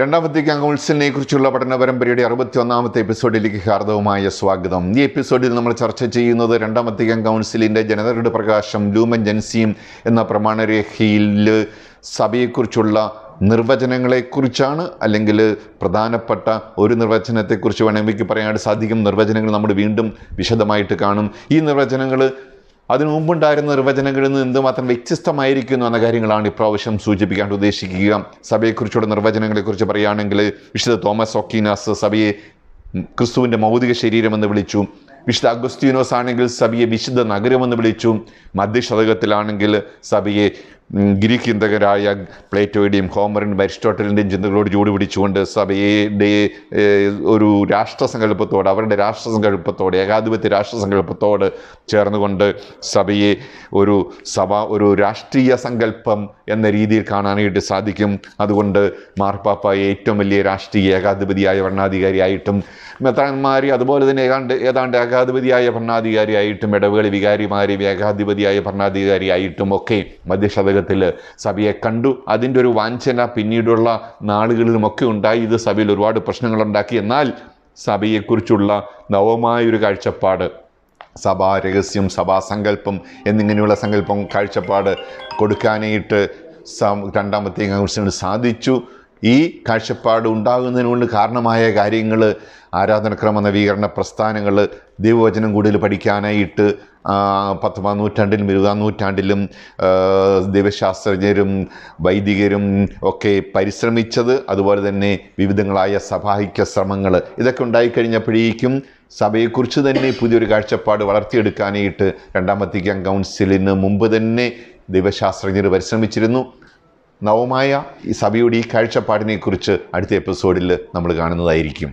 രണ്ടാം വത്തിക്കാൻ കൗൺസിലിനെ കുറിച്ചുള്ള പഠന പരമ്പരയുടെ അറുപത്തി ഒന്നാമത്തെ എപ്പിസോഡിലേക്ക് ഹാർദവുമായ സ്വാഗതം. ഈ എപ്പിസോഡിൽ നമ്മൾ ചർച്ച ചെയ്യുന്നത് രണ്ടാം വത്തിക്കാൻ കൗൺസിലിന്റെ ജനതയുടെ പ്രകാശം ലൂമൻ ജൻസിയും എന്ന പ്രമാണരേഖയിൽ സഭയെക്കുറിച്ചുള്ള നിർവചനങ്ങളെക്കുറിച്ചാണ് അല്ലെങ്കിൽ പ്രധാനപ്പെട്ട ഒരു നിർവചനത്തെക്കുറിച്ച് വേണമെങ്കിൽ പറയാനായിട്ട് സാധിക്കും. നിർവചനങ്ങൾ നമ്മൾ വീണ്ടും വിശദമായിട്ട് കാണും. ഈ നിർവചനങ്ങൾ അതിനു മുമ്പുണ്ടായിരുന്ന നിർവചനങ്ങളിൽ നിന്ന് എന്തുമാത്രം വ്യത്യസ്തമായിരിക്കുന്നു എന്ന കാര്യങ്ങളാണ് ഇപ്രാവശ്യം സൂചിപ്പിക്കാൻ ഉദ്ദേശിക്കുക. സഭയെക്കുറിച്ചുള്ള നിർവചനങ്ങളെക്കുറിച്ച് പറയുകയാണെങ്കിൽ വിശുദ്ധ തോമസ് ഒക്കീനാസ് സഭയെ ക്രിസ്തുവിന്റെ മൗതിക ശരീരമെന്ന് വിളിച്ചു. വിശുദ്ധ അഗസ്തീനോസ് ആണെങ്കിൽ സഭയെ വിശുദ്ധ നഗരമെന്ന് വിളിച്ചു. മധ്യശതകത്തിലാണെങ്കിൽ സഭയെ ഗ്രീക്ക് ചിന്തകരായ പ്ലേറ്റോയുടെയും ഹോമറിന്റെയും അരിസ്റ്റോട്ടലിന്റെയും ചിന്തകളോട് ചൂട് പിടിച്ചുകൊണ്ട് സഭയുടെ ഒരു രാഷ്ട്രസങ്കല്പത്തോട് അവരുടെ രാഷ്ട്രസങ്കല്പത്തോട് ഏകാധിപത്യ രാഷ്ട്രസങ്കല്പത്തോട് ചേർന്നുകൊണ്ട് സഭയെ ഒരു സഭ ഒരു രാഷ്ട്രീയ സങ്കല്പം എന്ന രീതിയിൽ കാണാനായിട്ട് സാധിക്കും. അതുകൊണ്ട് മാർപ്പാപ്പ ഏറ്റവും വലിയ രാഷ്ട്രീയ ഏകാധിപതിയായ ഭരണാധികാരിയായിട്ടും മെത്രാന്മാരി അതുപോലെ തന്നെ ഏതാണ്ട് ഏതാണ്ട് ഏകാധിപതിയായ ഭരണാധികാരിയായിട്ടും ഇടവേളി വികാരിമാരെ ഏകാധിപതിയായ ഭരണാധികാരിയായിട്ടും ഒക്കെ മധ്യശതകത്തിൽ സഭയെ കണ്ടു. അതിന്റെ ഒരു വാഞ്ചന പിന്നീടുള്ള നാളുകളിലുമൊക്കെ ഉണ്ടായി. ഇത് സഭയിൽ ഒരുപാട് പ്രശ്നങ്ങളുണ്ടാക്കി എന്നാൽ സഭയെക്കുറിച്ചുള്ള നവമായൊരു കാഴ്ചപ്പാട് സഭാ രഹസ്യം സഭാ സഭാസങ്കല്പം എന്നിങ്ങനെയുള്ള സങ്കല്പം കാഴ്ചപ്പാട് കൊടുക്കാനായിട്ട് രണ്ടാമത്തെ കൗൺസിലിന് സാധിച്ചു. ഈ കാഴ്ചപ്പാട് ഉണ്ടാകുന്നതിനുകൊണ്ട് കാരണമായ കാര്യങ്ങൾ ആരാധനക്രമ നവീകരണ പ്രസ്ഥാനങ്ങൾ ദൈവവചനം കൂടുതൽ പഠിക്കാനായിട്ട് പത്തൊമ്പതാം നൂറ്റാണ്ടിലും ഇരുപതാം നൂറ്റാണ്ടിലും ദൈവശാസ്ത്രജ്ഞരും വൈദികരും ഒക്കെ പരിശ്രമിച്ചത് അതുപോലെ തന്നെ വിവിധങ്ങളായ സഭാഹിക്യ ശ്രമങ്ങൾ ഇതൊക്കെ ഉണ്ടായിക്കഴിഞ്ഞപ്പോഴേക്കും സഭയെക്കുറിച്ച് തന്നെ പുതിയൊരു കാഴ്ചപ്പാട് വളർത്തിയെടുക്കാനായിട്ട് രണ്ടാം വത്തിക്കാൻ കൗൺസിലിന് മുമ്പ് തന്നെ ദൈവശാസ്ത്രജ്ഞർ പരിശ്രമിച്ചിരുന്നു. നവമായ ഈ സഭയുടെ ഈ കാഴ്ചപ്പാടിനെക്കുറിച്ച് അടുത്ത എപ്പിസോഡിൽ നമ്മൾ കാണുന്നതായിരിക്കും.